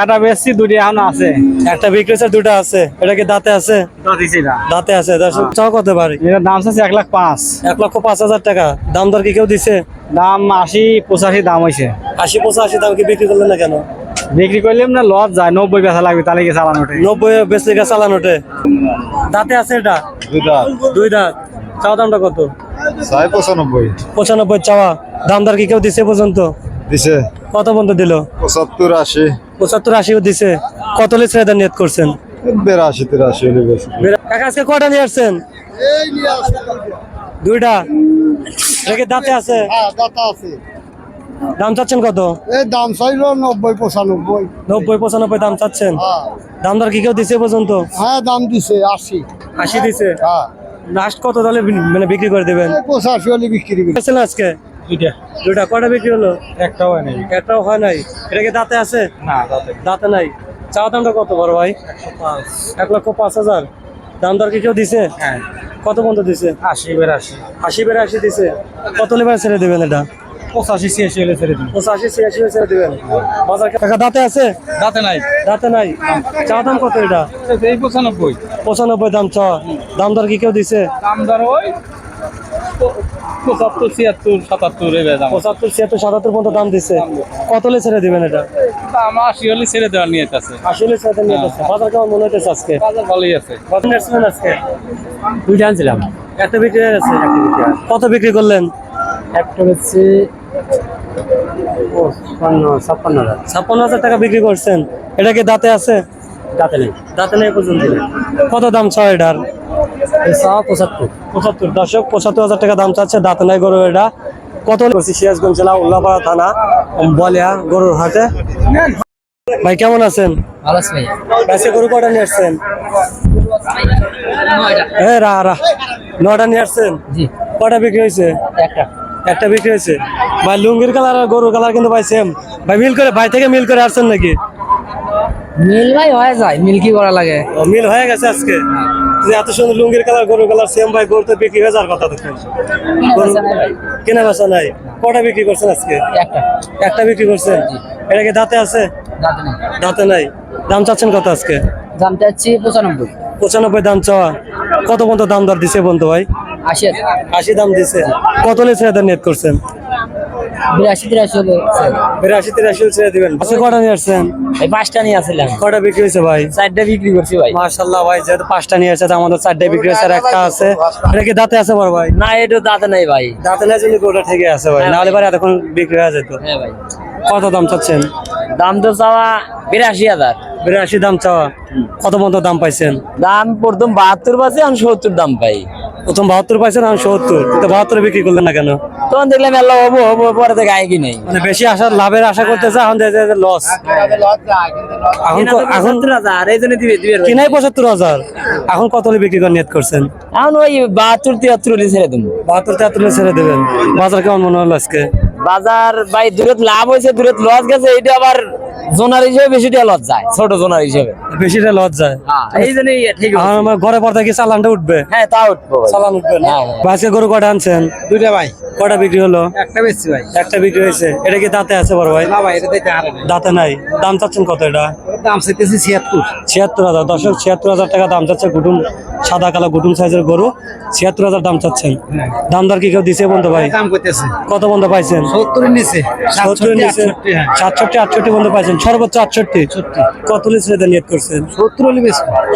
একটা বেশি দুটি এখন আছে। একটা বিক্রি হয়েছে দুটো আছে। এটা কি দাঁতে আছে? দাঁতে আছে চাও কত পারি এটার দাম আছে এক লাখ পাঁচ। এক লক্ষ পাঁচ হাজার টাকা। দাম দর কি কেউ দিছে? দাম আশি পঁচাশি দাম হয়েছে আশি পঁচাশি দাম কি বিক্রি করলেন না কেন? বিক্রি করলাম না লস যায় নব্বই বেচা লাগবে তাহলে কি চালানো ওঠে? নব্বই বেশ লিখা চালান ওঠে? দাঁতে আছে এটা? দুই দাঁত। চাওয়া দামটা কত? পঁচানব্বই। পঁচানব্বই চাওয়া। দাম দর কি কেউ দিছে পর্যন্ত? দিছে। কত পর্যন্ত দিল? পঁচাত্তর আশি। পঁচাত্তর আশিও দিছে। কত লিটার এটা নিয়ত করছেন? বিরাশি তিরাশি কাকা আজকে কটা নিয়ে আসছেন? দুইটা? রেখে দাঁতে আছে? দাম চাচ্ছেন কত? এই দাম চাইল নব্বই পঁচানব্বই। নব্বই পঁচানব্বই দাম চাচ্ছেন? দাম দর কি কেউ দিছে পর্যন্ত? হ্যাঁ দাম দিছে আশি। আশি দিছে? হ্যাঁ। লাস্ট কত তাহলে মানে বিক্রি করে দেবেন? পঁচাশি হলে বিক্রি করি। আছেন আজকে? দুইটা। দুইটা কটা বিক্রি হলো? একটাও হয় নাই। একটাও হয় নাই। এটা কি দাঁতে আছে? না তাতে দাঁতে নাই। চাওয়া দামটা কত বড় ভাই? এক লক্ষ পাঁচ হাজার। দাম দর কি কেউ দিছে? হ্যাঁ। কত পর্যন্ত দিছে? আশি বেরাশি। আশি বেড়ে আশি দিছে। কত লেবার ছেড়ে দেবেন এটা? পঁচাশি ছিয়াশি হলে ছেড়ে দিন পঁচাশি ছিয়াশি ছেড়ে দেবেন। বাজার টাকা দাঁতে আছে? দাঁতে নাই। দাঁতে নাই। চা দাম কত এটা? এই পঁচানব্বই। পঁচানব্বই দাম চা। দাম দর কি কেউ দিছে? দাম দর ওই পঁচাত্তর ছিয়াত্তর সাতাত্তর পঁচাত্তর ছিয়াত্তর সাতাত্তর পর্যন্ত দাম দিছে। কত লে ছেড়ে দিবেন এটা? দাম আশি হলে ছেড়ে দেওয়ার নিয়ে আছে। আসলে ছেড়ে নিয়ে যাচ্ছে বাজার কেমন মনে হইতেছে আজকে? বাজার ভালোই আছে। আজকে? দুইটা আনছিলাম। বিক্রি হয়ে গেছে? কত বিক্রি করলেন? একটা হচ্ছে ছাপ্পান্ন হাজার। ছাপ্পান্ন হাজার টাকা বিক্রি করছেন। এটা কি দাঁতে আছে? দাঁতে নেই। দাঁতে নেই পর্যন্ত। কত দাম ছয় এটার? পঁচাত্তর। পঁচাত্তর। পঁচাত্তর হাজার টাকা দাম চাচ্ছে দাঁত নাই গরু এটা। কত করছি? সিরাজগঞ্জ জেলা উল্লাপাড়া থানা বলিয়া গরুর হাটে। ভাই কেমন আছেন? ভালো আছে ভাই গরু কটা নিয়ে আসছেন? এ রা রা। নটা নিয়ে আসছেন? কটা বিক্রি হয়েছে? একটা। একটা বিক্রি হয়েছে। ভাই লুঙ্গির কালার আর গরুর কালার কিন্তু ভাই সেম ভাই মিল করে ভাই থেকে মিল করে আসছেন নাকি? মিল ভাই হয়ে যায় মিল কি করা লাগে? মিল হয়ে গেছে আজকে? যে এত সুন্দর লুঙ্গির কালার গরুর কালার সেম ভাই গরু তো বিক্রি হয়ে যাওয়ার কথা গরু কেনা বেচা নাই। কটা বিক্রি করছেন আজকে? একটা। একটা বিক্রি করছেন? এটা কি দাঁতে আছে? দাঁতে নাই। দাম চাচ্ছেন কত আজকে? দাম চাচ্ছি পঁচানব্বই। পঁচানব্বই দাম চাওয়া। কত পর্যন্ত দাম দর দিছে বন্ধু ভাই? আশি আশি দাম দিছে। কত লিটার এদের নেট করছেন? বিরাশি তিরাশি হলে বিরাশি তিরাশি ছেড়ে দিবেন। আজকে কটা নিয়ে আসছেন? এই পাঁচটা নিয়ে আসছিলাম। কটা বিক্রি হয়েছে ভাই? চারটা বিক্রি করছি ভাই। মার্শাল্লাহ ভাই যেহেতু পাঁচটা নিয়ে আসছে আমাদের চারটে বিক্রি হয়েছে আর একটা আছে। এটা কি দাঁতে আছে বড় ভাই? না এটা দাঁতে নাই ভাই। দাঁতে নাই জন্য গোটা থেকে আছে ভাই? নাহলে ভাই। এতক্ষণ বিক্রি হয়ে যেত। হ্যাঁ ভাই। কত দাম চাচ্ছেন? দাম তো চাওয়া বিরাশি হাজার। বিরাশি দাম চাওয়া। কত পর্যন্ত দাম পাইছেন? দাম প্রথম বাহাত্তর পাচ্ছে আমি সত্তর দাম পাই। প্রথম বাহাত্তর পাইছেন আমি সত্তর। কিন্তু বাহাত্তর বিক্রি করলেন না কেন? তখন দেখলাম আল্লাহ হব হব পরে থেকে আয় কি নেই। মানে বেশি আসার লাভের আশা করতেছে এখন লস এখন এখন কিনাই পঁচাত্তর হাজার? এখন কত বিক্রি করে নেট করছেন? এখন ওই বাহাত্তর তিয়াত্তর ছেড়ে দেবো। বাহাত্তর তিয়াত্তর ছেড়ে দেবেন। বাজার কেমন মনে হলো আজকে? বাজার ভাই দূরত লাভ হয়েছে দূরত লস গেছে এটা আবার জোনার হিসেবে বেশি টাকা যায় ছোট জোনার হিসেবে। বেশিটা যায় এই জন্য ঠিক আমার ঘরে পর্দা কি চালানটা উঠবে। হ্যাঁ তা উঠবো। চালান উঠবে না? হ্যাঁ, আজকে গরু কটা আনছেন? দুইটা ভাই। কটা বিক্রি হলো? একটা বেশি ভাই। একটা বিক্রি হয়েছে। এটা কি দাঁতে আছে বড় ভাই? না ভাই এটা দাঁতে নাই। দাম চাচ্ছেন কত এটা? দাম চাইতেছি ছিয়াত্তর। ছিয়াত্তর হাজার। দশক ছিয়াত্তর হাজার টাকা দাম চাচ্ছে গুটুম সাদা কালো গুটুম সাইজের গরু ছিয়াত্তর হাজার দাম চাচ্ছেন। দামদার কি কেউ দিছে বন্ধু ভাই? কত বন্ধ পাইছেন? সত্তরের নিচে। সত্তর নিচে? সাতষট্টি আটষট্টি বন্ধ পাইছেন। সর্বোচ্চ আটষট্টি? কত লিটার নিয়ত করছেন? সত্তর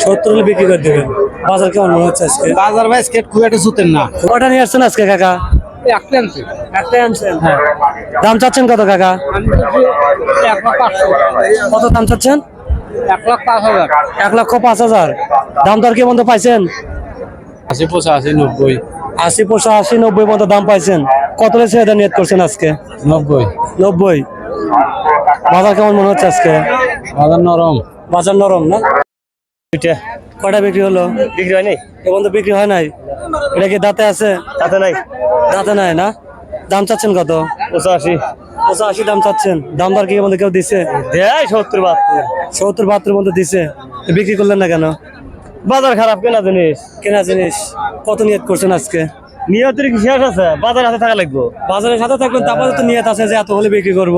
সত্তর বিক্রি করে দেবেন। বাজার কেমন মনে হচ্ছে আজকে? বাজার ভাই স্কেট খুব একটা জুতেন না। কটা নিয়ে আসছেন আজকে কাকা? আনছেন? দাম চাচ্ছেন কত কাকা? কত দাম চাচ্ছেন? এক লাখ পাঁচ হাজার। এক লক্ষ পাঁচ হাজার। দাম দর কি মতো পাইছেন? আশি পঁচাশি নব্বই। আশি পয়সা আশি নব্বই মতো দাম পাইছেন। কত লিটার নিয়ত করছেন আজকে? নব্বই। নব্বই। বাজার কেমন মনে হচ্ছে আজকে? বাজার নরম। বাজার নরম না? এটা কটা বিক্রি হলো? বিক্রি হয়নি। এখন তো বিক্রি হয় নাই? এটা কি দাঁতে আছে? দাঁতে নাই। দাঁতে নাই না? দাম চাচ্ছেন কত? পঁচাশি। পঁচাশি দাম চাচ্ছেন। দাম দর কি মধ্যে কেউ দিছে? দেয় সত্তর বাহাত্তর। সত্তর বাহাত্তর মধ্যে দিছে। বিক্রি করলেন না কেন? বাজার খারাপ কেনা জিনিস। কেনা জিনিস। কত নিয়ত করছেন আজকে? নিয়তের কি শেষ আছে? বাজার হাতে থাকা লাগবে। বাজারের সাথে থাকবেন তারপরে তো নিয়ত আছে যে এত হলে বিক্রি করব।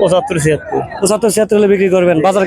পঁচাত্তর ছিয়াত্তর। পঁচাত্তর ছিয়াত্তর হলে বিক্রি করবেন। বাজার